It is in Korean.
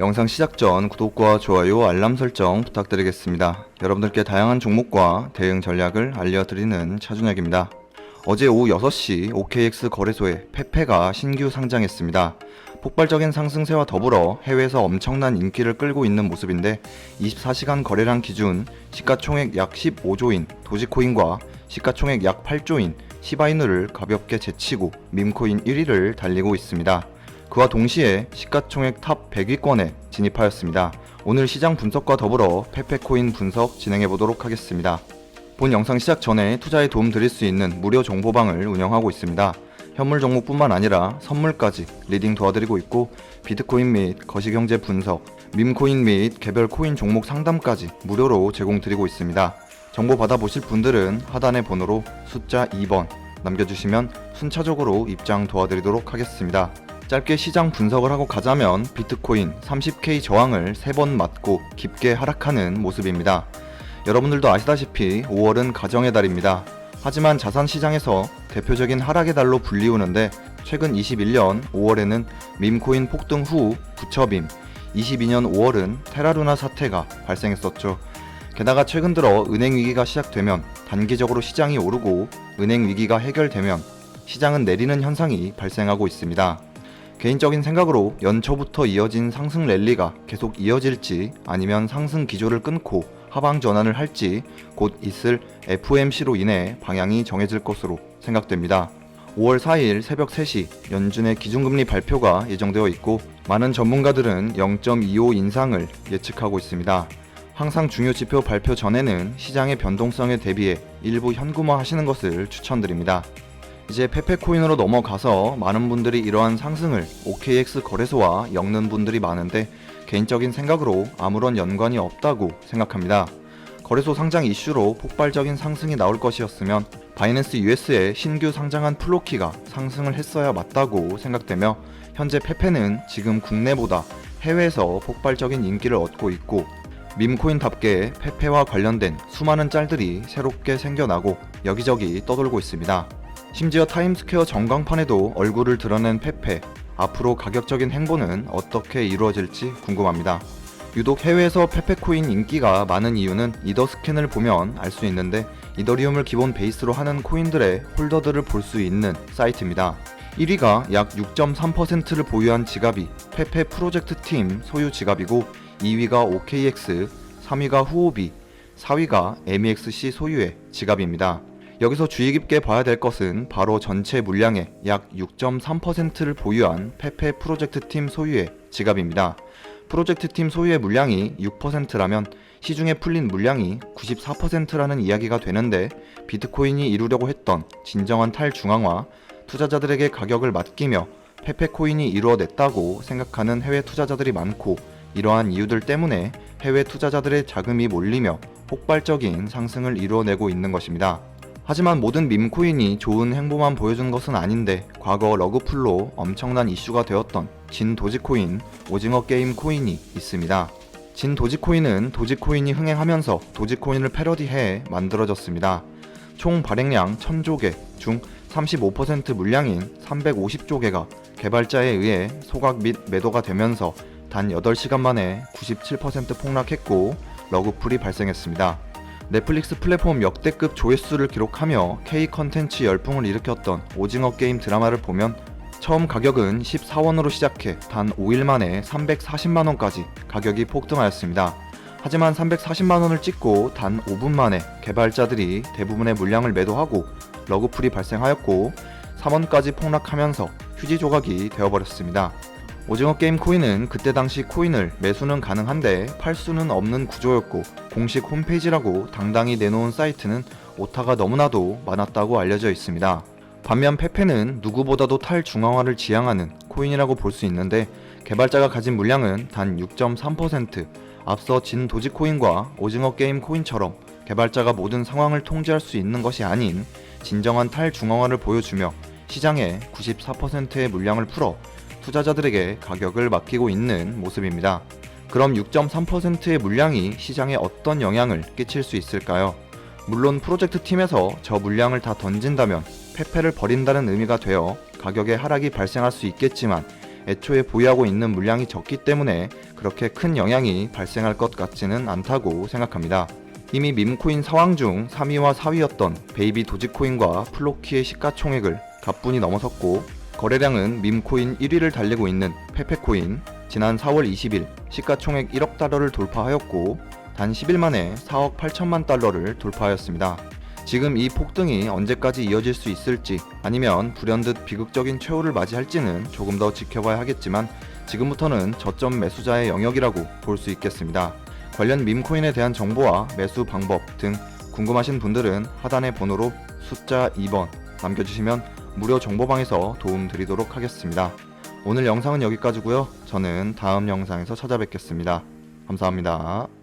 영상 시작 전 구독과 좋아요, 알람 설정 부탁드리겠습니다. 여러분들께 다양한 종목과 대응 전략을 알려드리는 차준혁입니다. 어제 오후 6시 OKX 거래소에 페페가 신규 상장했습니다. 폭발적인 상승세와 더불어 해외에서 엄청난 인기를 끌고 있는 모습인데 24시간 거래량 기준 시가총액 약 15조인 도지코인과 시가총액 약 8조인 시바이누를 가볍게 제치고 밈코인 1위를 달리고 있습니다. 그와 동시에 시가총액 탑 100위권에 진입하였습니다. 오늘 시장 분석과 더불어 페페코인 분석 진행해 보도록 하겠습니다. 본 영상 시작 전에 투자에 도움 드릴 수 있는 무료 정보방을 운영하고 있습니다. 현물 종목뿐만 아니라 선물까지 리딩 도와드리고 있고 비트코인 및 거시경제 분석, 밈코인 및 개별 코인 종목 상담까지 무료로 제공드리고 있습니다. 정보 받아보실 분들은 하단의 번호로 숫자 2번 남겨주시면 순차적으로 입장 도와드리도록 하겠습니다. 짧게 시장 분석을 하고 가자면 비트코인 30K 저항을 3번 맞고 깊게 하락하는 모습입니다. 여러분들도 아시다시피 5월은 가정의 달입니다. 하지만 자산 시장에서 대표적인 하락의 달로 불리우는데 최근 21년 5월에는 밈코인 폭등 후 부처빔, 22년 5월은 테라루나 사태가 발생했었죠. 게다가 최근 들어 은행 위기가 시작되면 단기적으로 시장이 오르고 은행 위기가 해결되면 시장은 내리는 현상이 발생하고 있습니다. 개인적인 생각으로 연초부터 이어진 상승 랠리가 계속 이어질지 아니면 상승 기조를 끊고 하방 전환을 할지 곧 있을 FOMC로 인해 방향이 정해질 것으로 생각됩니다. 5월 4일 새벽 3시 연준의 기준금리 발표가 예정되어 있고 많은 전문가들은 0.25 인상을 예측하고 있습니다. 항상 중요 지표 발표 전에는 시장의 변동성에 대비해 일부 현금화 하시는 것을 추천드립니다. 이제 페페코인으로 넘어가서 많은 분들이 이러한 상승을 OKX 거래소와 엮는 분들이 많은데 개인적인 생각으로 아무런 연관이 없다고 생각합니다. 거래소 상장 이슈로 폭발적인 상승이 나올 것이었으면 바이낸스 US에 신규 상장한 플로키가 상승을 했어야 맞다고 생각되며 현재 페페는 지금 국내보다 해외에서 폭발적인 인기를 얻고 있고 밈코인답게 페페와 관련된 수많은 짤들이 새롭게 생겨나고 여기저기 떠돌고 있습니다. 심지어 타임스퀘어 전광판에도 얼굴을 드러낸 페페. 앞으로 가격적인 행보는 어떻게 이루어질지 궁금합니다. 유독 해외에서 페페코인 인기가 많은 이유는 이더 스캔을 보면 알 수 있는데 이더리움을 기본 베이스로 하는 코인들의 홀더들을 볼 수 있는 사이트입니다. 1위가 약 6.3%를 보유한 지갑이 페페 프로젝트 팀 소유 지갑이고 2위가 OKX, 3위가 후오비, 4위가 MEXC 소유의 지갑입니다. 여기서 주의 깊게 봐야 될 것은 바로 전체 물량의 약 6.3%를 보유한 페페 프로젝트 팀 소유의 지갑입니다. 프로젝트 팀 소유의 물량이 6%라면 시중에 풀린 물량이 94%라는 이야기가 되는데 비트코인이 이루려고 했던 진정한 탈중앙화, 투자자들에게 가격을 맡기며 페페코인이 이루어냈다고 생각하는 해외 투자자들이 많고 이러한 이유들 때문에 해외 투자자들의 자금이 몰리며 폭발적인 상승을 이루어내고 있는 것입니다. 하지만 모든 밈코인이 좋은 행보만 보여준 것은 아닌데 과거 러그풀로 엄청난 이슈가 되었던 진 도지코인, 오징어 게임 코인이 있습니다. 진 도지코인은 도지코인이 흥행하면서 도지코인을 패러디해 만들어졌습니다. 총 발행량 1000조 개 중 35% 물량인 350조 개가 개발자에 의해 소각 및 매도가 되면서 단 8시간 만에 97% 폭락했고 러그풀이 발생했습니다. 넷플릭스 플랫폼 역대급 조회수를 기록하며 K 컨텐츠 열풍을 일으켰던 오징어 게임 드라마를 보면 처음 가격은 14원으로 시작해 단 5일 만에 340만원까지 가격이 폭등하였습니다. 하지만 340만원을 찍고 단 5분 만에 개발자들이 대부분의 물량을 매도하고 러그풀이 발생하였고 3원까지 폭락하면서 휴지 조각이 되어버렸습니다. 오징어 게임 코인은 그때 당시 코인을 매수는 가능한데 팔 수는 없는 구조였고 공식 홈페이지라고 당당히 내놓은 사이트는 오타가 너무나도 많았다고 알려져 있습니다. 반면 페페는 누구보다도 탈중앙화를 지향하는 코인이라고 볼 수 있는데 개발자가 가진 물량은 단 6.3% 앞서 진 도지코인과 오징어 게임 코인처럼 개발자가 모든 상황을 통제할 수 있는 것이 아닌 진정한 탈중앙화를 보여주며 시장의 94%의 물량을 풀어 투자자들에게 가격을 맡기고 있는 모습입니다. 그럼 6.3%의 물량이 시장에 어떤 영향을 끼칠 수 있을까요? 물론 프로젝트 팀에서 저 물량을 다 던진다면 페페를 버린다는 의미가 되어 가격의 하락이 발생할 수 있겠지만 애초에 보유하고 있는 물량이 적기 때문에 그렇게 큰 영향이 발생할 것 같지는 않다고 생각합니다. 이미 밈코인 상황 중 3위와 4위였던 베이비 도지코인과 플로키의 시가총액을 가뿐히 넘어섰고 거래량은 밈코인 1위를 달리고 있는 페페코인 지난 4월 20일 시가총액 1억 달러를 돌파하였고 단 10일 만에 4억 8천만 달러를 돌파하였습니다. 지금 이 폭등이 언제까지 이어질 수 있을지 아니면 불현듯 비극적인 최후를 맞이할지는 조금 더 지켜봐야 하겠지만 지금부터는 저점 매수자의 영역이라고 볼 수 있겠습니다. 관련 밈코인에 대한 정보와 매수 방법 등 궁금하신 분들은 하단의 번호로 숫자 2번 남겨주시면 무료 정보방에서 도움 드리도록 하겠습니다. 오늘 영상은 여기까지고요. 저는 다음 영상에서 찾아뵙겠습니다. 감사합니다.